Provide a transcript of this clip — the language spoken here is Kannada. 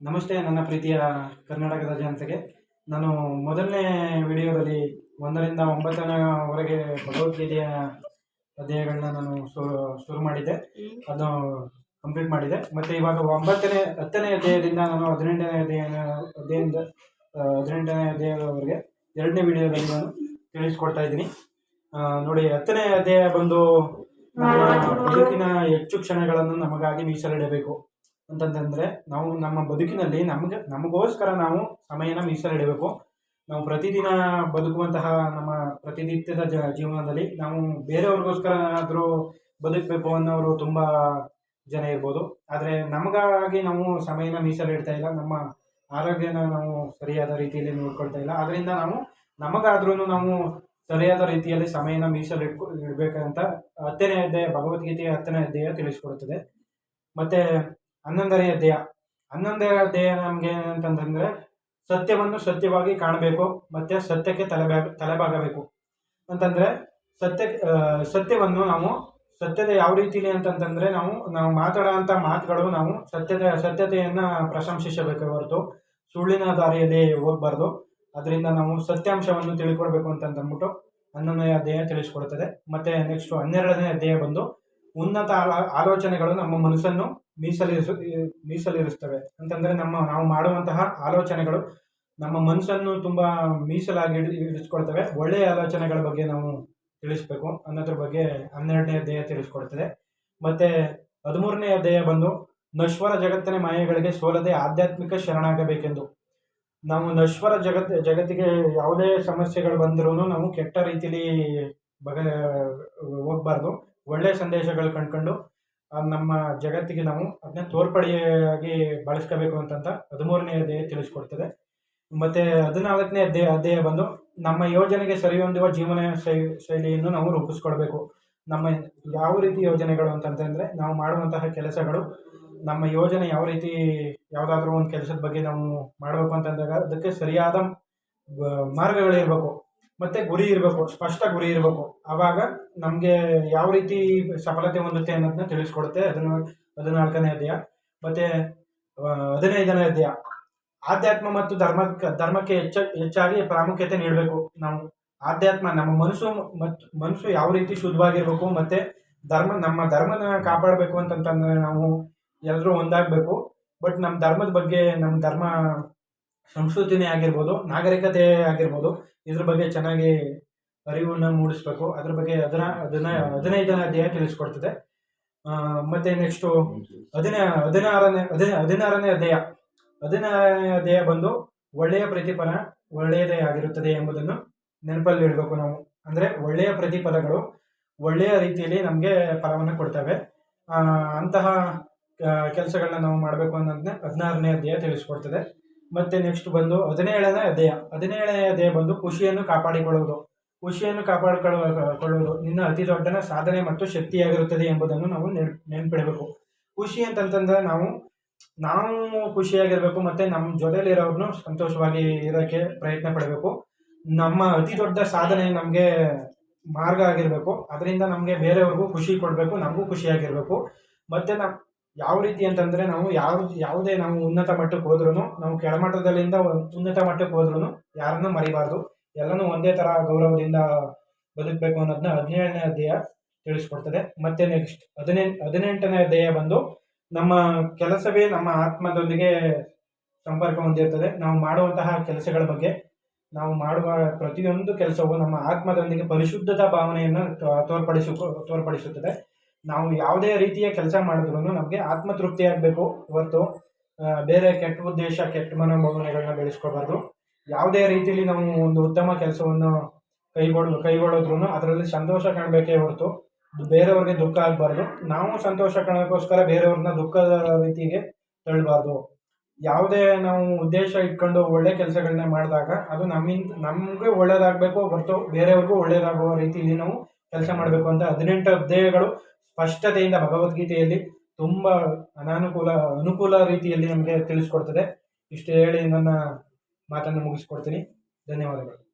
ನಮಸ್ತೆ ನನ್ನ ಪ್ರೀತಿಯ ಕರ್ನಾಟಕದ ಜನತೆಗೆ. ನಾನು ಮೊದಲನೇ ವಿಡಿಯೋದಲ್ಲಿ ಒಂದರಿಂದ ಒಂಬತ್ತನೇವರೆಗೆ ಭಗವದ್ಗೀತೆಯ ಅಧ್ಯಾಯಗಳನ್ನ ನಾನು ಶುರು ಶುರು ಮಾಡಿದ್ದೆ. ಅದನ್ನು ಕಂಪ್ಲೀಟ್ ಮಾಡಿದೆ ಮತ್ತು ಇವಾಗ ಒಂಬತ್ತನೇ ಹತ್ತನೇ ಅಧ್ಯಾಯದಿಂದ ನಾನು ಹದಿನೆಂಟನೇ ಅಧ್ಯಾಯ ಅಧ್ಯಾಯದಿಂದ ಆ, ಹದಿನೆಂಟನೇ ಅಧ್ಯಾಯದವರೆಗೆ ಎರಡನೇ ವಿಡಿಯೋದಲ್ಲಿ ನಾನು ತಿಳಿಸ್ಕೊಡ್ತಾ ಇದ್ದೀನಿ. ನೋಡಿ ಹತ್ತನೇ ಅಧ್ಯಾಯ ಬಂದು ಬದುಕಿನ ಹೆಚ್ಚು ಕ್ಷಣಗಳನ್ನು ನಮಗಾಗಿ ಮೀಸಲಿಡಬೇಕು. ಅಂತಂತಂದ್ರೆ ನಾವು ನಮ್ಮ ಬದುಕಿನಲ್ಲಿ ನಮಗೆ, ನಮಗೋಸ್ಕರ ನಾವು ಸಮಯನ ಮೀಸಲಿಡಬೇಕು. ನಾವು ಪ್ರತಿದಿನ ಬದುಕುವಂತಹ ನಮ್ಮ ಪ್ರತಿನಿತ್ಯದ ಜೀವನದಲ್ಲಿ ನಾವು ಬೇರೆಯವ್ರಿಗೋಸ್ಕರ ಆದರೂ ಬದುಕಬೇಕು ಅನ್ನೋರು ತುಂಬ ಜನ ಇರ್ಬೋದು. ಆದರೆ ನಮಗಾಗಿ ನಾವು ಸಮಯನ ಮೀಸಲಿಡ್ತಾ ಇಲ್ಲ. ನಮ್ಮ ಆರೋಗ್ಯನ ನಾವು ಸರಿಯಾದ ರೀತಿಯಲ್ಲಿ ನೋಡ್ಕೊಳ್ತಾ ಇಲ್ಲ. ಅದರಿಂದ ನಾವು ನಮಗಾದ್ರೂ ನಾವು ಸರಿಯಾದ ರೀತಿಯಲ್ಲಿ ಸಮಯನ ಮೀಸಲಿಟ್ಕೊ ಇಡಬೇಕಂತ ಹತ್ತನೇ ಅಧ್ಯಾಯ, ಭಗವದ್ಗೀತೆಯ ಹತ್ತನೇ ಅಧ್ಯಾಯ ತಿಳಿಸ್ಕೊಡುತ್ತದೆ ಮತ್ತೆ ಹನ್ನೊಂದನೇ ಅಧ್ಯಾಯ. ಹನ್ನೊಂದನೇ ಅಧ್ಯಾಯ ನಮ್ಗೆ ಏನಂತಂದ್ರೆ, ಸತ್ಯವನ್ನು ಸತ್ಯವಾಗಿ ಕಾಣಬೇಕು, ಮತ್ತೆ ಸತ್ಯಕ್ಕೆ ತಲೆಬಾಗ ತಲೆಬಾಗಬೇಕು. ಅಂತಂದ್ರೆ, ಸತ್ಯ ಸತ್ಯವನ್ನು ನಾವು ಸತ್ಯದ ಯಾವ ರೀತಿಲಿ ಅಂತಂತಂದ್ರೆ, ನಾವು ನಾವು ಮಾತಾಡೋಂಥ ಮಾತುಗಳು ನಾವು ಸತ್ಯದ, ಸತ್ಯತೆಯನ್ನ ಪ್ರಶಂಸಿಸಬೇಕು ಹೊರತು. ಸುಳ್ಳಿನ ದಾರಿಯಲ್ಲಿ ಹೋಗ್ಬಾರ್ದು. ಅದರಿಂದ ನಾವು ಸತ್ಯಾಂಶವನ್ನು ತಿಳ್ಕೊಡ್ಬೇಕು ಅಂತಂದ್ಬಿಟ್ಟು ಹನ್ನೊಂದನೇ ಅಧ್ಯಾಯ ತಿಳಿಸ್ಕೊಡ್ತದೆ. ಮತ್ತೆ ನೆಕ್ಸ್ಟ್ ಹನ್ನೆರಡನೇ ಅಧ್ಯಾಯ ಬಂದು ಉನ್ನತ ಆಲ- ಆಲೋಚನೆಗಳು ನಮ್ಮ ಮನಸ್ಸನ್ನು ಮೀಸಲಿರಿಸು ಮೀಸಲಿರಿಸ್ತವೆ ಅಂತಂದ್ರೆ ನಮ್ಮ, ನಾವು ಮಾಡುವಂತಹ ಆಲೋಚನೆಗಳು ನಮ್ಮ ಮನಸ್ಸನ್ನು ತುಂಬಾ ಮೀಸಲಾಗಿ ಇರಿಸ್ಕೊಳ್ತವೆ. ಒಳ್ಳೆಯ ಆಲೋಚನೆಗಳ ಬಗ್ಗೆ ನಾವು ತಿಳಿಸ್ಬೇಕು. ಅನ್ನೋದ್ರ ಬಗ್ಗೆ ಹನ್ನೆರಡನೇ ಅಧ್ಯಾಯ ತಿಳಿಸ್ಕೊಡ್ತದೆ. ಮತ್ತೆ ಹದಿಮೂರನೇ ಅಧ್ಯಾಯ ಬಂದು, ನಶ್ವರ ಜಗತ್ತಿನ ಮಾಯೆಗಳಿಗೆ ಸೋಲದೆ ಆಧ್ಯಾತ್ಮಿಕ ಶರಣಾಗಬೇಕೆಂದು. ನಾವು ನಶ್ವರ ಜಗತ್, ಜಗತ್ತಿಗೆ ಯಾವುದೇ ಸಮಸ್ಯೆಗಳು ಬಂದರೂ ನಾವು ಕೆಟ್ಟ ರೀತಿಲಿ ಬಗ, ಹೋಗ್ಬಾರ್ದು. ಒಳ್ಳೆಯ ಸಂದೇಶಗಳು ಕಂಡ್ಕೊಂಡು ನಮ್ಮ ಜಗತ್ತಿಗೆ ನಾವು ಅದನ್ನ ತೋರ್ಪಡಿಯಾಗಿ ಬಳಸ್ಕೋಬೇಕು ಅಂತಂತ ಹದಿಮೂರನೇ ಅಧ್ಯಾಯ ತಿಳಿಸ್ಕೊಡ್ತದೆ. ಮತ್ತೆ ಹದಿನಾಲ್ಕನೇ ಅಧ್ಯಾಯ ಅಧ್ಯಾಯ ಬಂದು ನಮ್ಮ ಯೋಜನೆಗೆ ಸರಿಹೊಂದುವ ಜೀವನ ಶೈಲಿಯನ್ನು ನಾವು ರೂಪಿಸ್ಕೊಳ್ಬೇಕು ನಮ್ಮ ಯಾವ ರೀತಿ ಯೋಜನೆಗಳು ಅಂತಂತಂದ್ರೆ ನಾವು ಮಾಡುವಂತಹ ಕೆಲಸಗಳು, ನಮ್ಮ ಯೋಜನೆ ಯಾವ ರೀತಿ, ಯಾವುದಾದ್ರೂ ಒಂದು ಕೆಲಸದ ಬಗ್ಗೆ ನಾವು ಮಾಡಬೇಕು ಅಂತಂದಾಗ ಅದಕ್ಕೆ ಸರಿಯಾದ ಮಾರ್ಗಗಳಿರ್ಬೇಕು. ಮತ್ತೆ ಗುರಿ ಇರಬೇಕು, ಸ್ಪಷ್ಟ ಗುರಿ ಇರಬೇಕು. ಆವಾಗ ನಮಗೆ ಯಾವ ರೀತಿ ಸಫಲತೆ ಹೊಂದುತ್ತೆ ಅನ್ನೋದನ್ನ ತಿಳಿಸ್ಕೊಡುತ್ತೆ ಅದನ್ನ, ಹದಿನಾಲ್ಕನೇ ಅಧ್ಯಾಯ. ಮತ್ತೆ ಹದಿನೈದನೇ ಅಧ್ಯಾಯ. ಆಧ್ಯಾತ್ಮ ಮತ್ತು ಧರ್ಮ ಧರ್ಮಕ್ಕೆ ಹೆಚ್ಚ, ಹೆಚ್ಚಾಗಿ ಪ್ರಾಮುಖ್ಯತೆ ನೀಡಬೇಕು ನಾವು. ಆಧ್ಯಾತ್ಮ ನಮ್ಮ ಮನಸ್ಸು ಮತ್ತು ಮನಸ್ಸು ಯಾವ ರೀತಿ ಶುದ್ಧವಾಗಿರ್ಬೇಕು ಮತ್ತೆ ಧರ್ಮ, ನಮ್ಮ ಧರ್ಮನ ಕಾಪಾಡಬೇಕು ಅಂತಂತಂದ್ರೆ ನಾವು ಎಲ್ಲರೂ ಒಂದಾಗಬೇಕು. ಬಟ್ ನಮ್ಮ ಧರ್ಮದ ಬಗ್ಗೆ, ನಮ್ಮ ಧರ್ಮ ಸಂಸ್ಕೃತಿನೇ ಆಗಿರ್ಬೋದು, ನಾಗರಿಕತೆ ಆಗಿರ್ಬೋದು, ಇದ್ರ ಬಗ್ಗೆ ಚೆನ್ನಾಗಿ ಅರಿವನ್ನು ಮೂಡಿಸ್ಬೇಕು. ಅದ್ರ ಬಗ್ಗೆ ಅದನ್ನ ಅದನ್ನ ಹದಿನೈದನೇ ಅಧ್ಯಾಯ ತಿಳಿಸ್ಕೊಡ್ತದೆ. ಮತ್ತೆ ನೆಕ್ಸ್ಟು ಹದಿನ, ಹದಿನಾರನೇ ಹದಿನ ಹದಿನಾರನೇ ಅಧ್ಯಾಯ. ಹದಿನಾರನೇ ಅಧ್ಯಾಯ ಬಂದು ಒಳ್ಳೆಯ ಪ್ರತಿಫಲ ಒಳ್ಳೆಯದೇ ಆಗಿರುತ್ತದೆ ಎಂಬುದನ್ನು ನೆನಪಲ್ಲಿ ಇಡಬೇಕು ನಾವು. ಅಂದರೆ ಒಳ್ಳೆಯ ಪ್ರತಿಫಲಗಳು ಒಳ್ಳೆಯ ರೀತಿಯಲ್ಲಿ ನಮಗೆ ಫಲವನ್ನು ಕೊಡ್ತವೆ. ಅಂತಹ ಕೆಲಸಗಳನ್ನ ನಾವು ಮಾಡಬೇಕು ಅನ್ನೋದನ್ನ ಹದಿನಾರನೇ ಅಧ್ಯಾಯ ತಿಳಿಸ್ಕೊಡ್ತದೆ. ಮತ್ತೆ ನೆಕ್ಸ್ಟ್ ಬಂದು ಹದಿನೇಳನೇ ಅಧ್ಯಾಯ. ಹದಿನೇಳನೇ ಅಧ್ಯಾಯ ಬಂದು ಖುಷಿಯನ್ನು ಕಾಪಾಡಿಕೊಳ್ಳುವುದು ಖುಷಿಯನ್ನು ಕಾಪಾಡಿಕೊಳ್ಳುವುದು ನಿನ್ನ ಅತಿ ದೊಡ್ಡನ ಸಾಧನೆ ಮತ್ತು ಶಕ್ತಿಯಾಗಿರುತ್ತದೆ ಎಂಬುದನ್ನು ನಾವು ನೆನ್, ನೆನ್ಪಿಡಬೇಕು. ಖುಷಿ ಅಂತಂತಂದ್ರೆ ನಾವು ನಾವು ಖುಷಿಯಾಗಿರಬೇಕು ಮತ್ತೆ ನಮ್ಮ ಜೊತೆಲಿರೋರ್ನು ಸಂತೋಷವಾಗಿ ಇರೋಕ್ಕೆ ಪ್ರಯತ್ನ ಪಡಬೇಕು. ನಮ್ಮ ಅತಿ ದೊಡ್ಡ ಸಾಧನೆ ನಮಗೆ ಮಾರ್ಗ ಆಗಿರಬೇಕು. ಅದರಿಂದ ನಮಗೆ ಬೇರೆಯವ್ರಿಗೂ ಖುಷಿ ಕೊಡಬೇಕು, ನಮಗೂ ಖುಷಿಯಾಗಿರಬೇಕು. ಮತ್ತೆ ನಾವು ಯಾವ ರೀತಿ ಅಂತಂದ್ರೆ ನಾವು ಯಾವ ಯಾವುದೇ ನಾವು ಉನ್ನತ ಮಟ್ಟಕ್ಕೆ ಹೋದ್ರೂ ನಾವು ಕೆಳಮಟ್ಟದಲ್ಲಿಂದ ಉನ್ನತ ಮಟ್ಟಕ್ಕೆ ಹೋದ್ರೂ ಯಾರನ್ನು ಮರಿಬಾರ್ದು. ಎಲ್ಲನೂ ಒಂದೇ ಥರ ಗೌರವದಿಂದ ಬದುಕಬೇಕು ಅನ್ನೋದನ್ನ ಹದಿನೇಳನೇ ಅಧ್ಯಾಯ ತಿಳಿಸ್ಕೊಡ್ತದೆ. ಮತ್ತೆ ನೆಕ್ಸ್ಟ್ ಹದಿನೆಂಟು ಹದಿನೆಂಟನೇ ಅಧ್ಯಾಯ ಬಂದು ನಮ್ಮ ಕೆಲಸವೇ ನಮ್ಮ ಆತ್ಮದೊಂದಿಗೆ ಸಂಪರ್ಕ ಹೊಂದಿರ್ತದೆ. ನಾವು ಮಾಡುವಂತಹ ಕೆಲಸಗಳ ಬಗ್ಗೆ. ನಾವು ಮಾಡುವ ಪ್ರತಿಯೊಂದು ಕೆಲಸವು ನಮ್ಮ ಆತ್ಮದೊಂದಿಗೆ ಪರಿಶುದ್ಧತಾ ಭಾವನೆಯನ್ನು ತೋರ್ಪಡಿಸು, ತೋರ್ಪಡಿಸುತ್ತದೆ. ನಾವು ಯಾವುದೇ ರೀತಿಯ ಕೆಲಸ ಮಾಡಿದ್ರು ನಮಗೆ ಆತ್ಮತೃಪ್ತಿ ಆಗಬೇಕು ಹೊರತು ಬೇರೆ ಕೆಟ್ಟ ಉದ್ದೇಶ, ಕೆಟ್ಟ ಮನೋಭಾವನೆಗಳನ್ನ ಬೆಳೆಸ್ಕೋಬಾರ್ದು. ಯಾವುದೇ ರೀತಿಯಲ್ಲಿ ನಾವು ಒಂದು ಉತ್ತಮ ಕೆಲಸವನ್ನು ಕೈಗೊಳ್ಳ ಕೈಗೊಳ್ಳೋದ್ರೂ ಅದರಲ್ಲಿ ಸಂತೋಷ ಕಾಣಬೇಕೇ ಹೊರತು ಬೇರೆಯವ್ರಿಗೆ ದುಃಖ ಆಗಬಾರ್ದು. ನಾವು ಸಂತೋಷ ಕಾಣೋಕ್ಕೋಸ್ಕರ ಬೇರೆಯವ್ರನ್ನ ದುಃಖದ ರೀತಿಗೆ ತಳ್ಳಬಾರ್ದು ಯಾವುದೇ ನಾವು ಉದ್ದೇಶ ಇಟ್ಕೊಂಡು ಒಳ್ಳೆ ಕೆಲಸಗಳನ್ನ ಮಾಡಿದಾಗ ಅದು ನಮ್ಮಿಂದ ನಮಗೆ ಒಳ್ಳೇದಾಗಬೇಕು ಹೊರತು ಬೇರೆಯವ್ರಿಗೂ ಒಳ್ಳೇದಾಗುವ ರೀತಿಯಲ್ಲಿ ನಾವು ಕೆಲಸ ಮಾಡಬೇಕು ಅಂತ ಹದಿನೆಂಟು ಅಧ್ಯಾಯಗಳು ಸ್ಪಷ್ಟತೆಯಿಂದ ಭಗವದ್ಗೀತೆಯಲ್ಲಿ ತುಂಬ ಅನಾನುಕೂಲ ಅನುಕೂಲ ರೀತಿಯಲ್ಲಿ ನಮಗೆ ತಿಳಿಸ್ಕೊಡ್ತದೆ. ಇಷ್ಟು ಹೇಳಿ ನನ್ನ ಮಾತನ್ನು ಮುಗಿಸ್ಕೊಡ್ತೀನಿ. ಧನ್ಯವಾದಗಳು.